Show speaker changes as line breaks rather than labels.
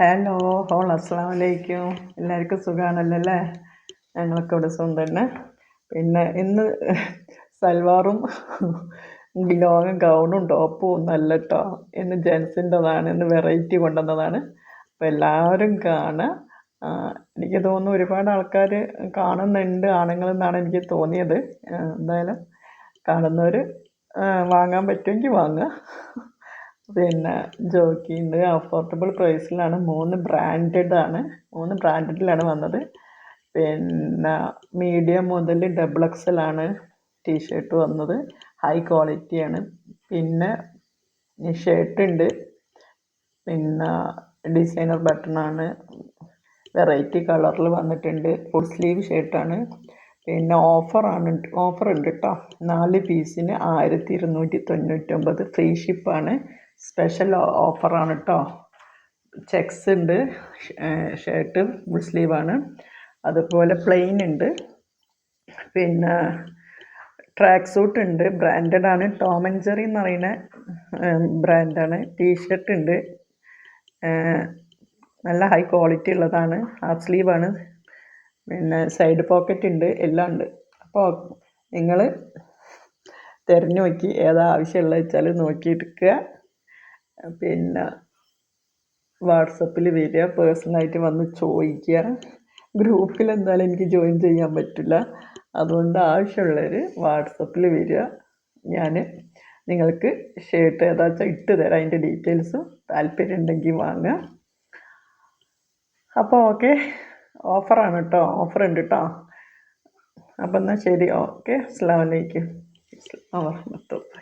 Hello whole അസ്സാം വലൈക്കും എല്ലാവർക്കും സുഖമാണല്ലോ അല്ലേ ഞങ്ങളൊക്കെ ഇവിടെ സുഖം തന്നെ. പിന്നെ ഇന്ന് സൽവാറും ലോങ് ഗൗണും ടോപ്പും നല്ല കേട്ടോ ഇന്ന് ജെൻസിന്റെതാണ് ഇന്ന് വെറൈറ്റി കൊണ്ടുവന്നതാണ്. അപ്പോൾ എല്ലാവരും കാണുക എനിക്ക് തോന്നുന്നു ഒരുപാട് ആൾക്കാർ കാണുന്നുണ്ട് ആണുങ്ങളെന്നാണ് എനിക്ക് തോന്നിയത്. എന്തായാലും കാണുന്നവർ വാങ്ങാൻ പറ്റുമെങ്കിൽ വാങ്ങുക പിന്നെ ജോക്കിയുണ്ട് അഫോർഡബിൾ പ്രൈസിലാണ് മൂന്ന് ബ്രാൻഡഡ് ആണ് മൂന്ന് ബ്രാൻഡഡിലാണ് വന്നത്. പിന്നെ മീഡിയം മുതൽ ഡബിൾ എക്സ് എക്സലാണ് ടീഷർട്ട് വന്നത്. ഹൈ ക്വാളിറ്റിയാണ് പിന്നെ ഷർട്ട് ഉണ്ട്. പിന്നെ ഡിസൈനർ ബട്ടൺ ആണ് വെറൈറ്റി കളറിൽ വന്നിട്ടുണ്ട്. ഫുൾ സ്ലീവ് ഷർട്ടാണ് പിന്നെ ഓഫറാണ് ഓഫർ ഉണ്ട് കേട്ടോ നാല് പീസിന് ആയിരത്തി ഇരുന്നൂറ്റി തൊണ്ണൂറ്റൊമ്പത്. ഫ്രീ ഷിപ്പാണ് സ്പെഷ്യൽ ഓഫറാണ് കേട്ടോ ചെക്സ് ഉണ്ട് ഷർട്ട് ഫുൾ സ്ലീവാണ് അതുപോലെ പ്ലെയിൻ ഉണ്ട് പിന്നെ ട്രാക്ക് സൂട്ട് ഉണ്ട് ബ്രാൻഡഡ് ആണ്. ടോം ആൻഡ് ജെറി എന്ന് പറയുന്ന ബ്രാൻഡാണ് ടീഷർട്ട് ഉണ്ട് നല്ല ഹൈ ക്വാളിറ്റി ഉള്ളതാണ്. ഹാഫ് സ്ലീവാണ് പിന്നെ സൈഡ് പോക്കറ്റ് ഉണ്ട് എല്ലാം ഉണ്ട് അപ്പോൾ നിങ്ങൾ തിരഞ്ഞു നോക്കി ഏതാ ആവശ്യമുള്ളത് വെച്ചാൽ നോക്കിയെടുക്കുക. പിന്നെ വാട്സപ്പിൽ വരിക പേഴ്സണലായിട്ട് വന്ന് ചോദിക്കുക. ഗ്രൂപ്പിൽ എന്തായാലും എനിക്ക് ജോയിൻ ചെയ്യാൻ പറ്റില്ല. അതുകൊണ്ട് ആവശ്യമുള്ളവർ വാട്സപ്പിൽ വരിക. ഞാൻ നിങ്ങൾക്ക് ഷർട്ട് ഏതാ വെച്ചാൽ ഇട്ട് തരാം. അതിന്റെ ഡീറ്റെയിൽസും താല്പര്യം ഉണ്ടെങ്കിൽ വാങ്ങുക അപ്പോൾ ഓക്കെ ഓഫറാണ് കേട്ടോ ഓഫർ ഉണ്ട് കേട്ടോ അപ്പം എന്നാൽ ശരി. ഓക്കെ അസ്സാം വലൈക്കും വാഹമത്തുള്ള